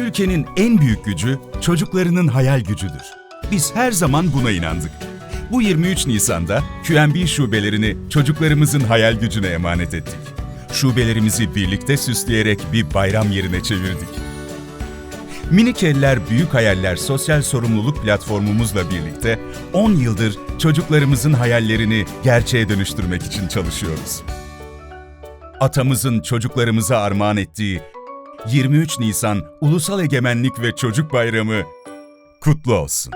ülkenin en büyük gücü çocuklarının hayal gücüdür. Biz her zaman buna inandık. Bu 23 Nisan'da QNB şubelerini çocuklarımızın hayal gücüne emanet ettik. Şubelerimizi birlikte süsleyerek bir bayram yerine çevirdik. Minik Eller Büyük Hayaller sosyal sorumluluk platformumuzla birlikte 10 yıldır çocuklarımızın hayallerini gerçeğe dönüştürmek için çalışıyoruz. Atamızın çocuklarımıza armağan ettiği 23 Nisan Ulusal Egemenlik ve Çocuk Bayramı kutlu olsun.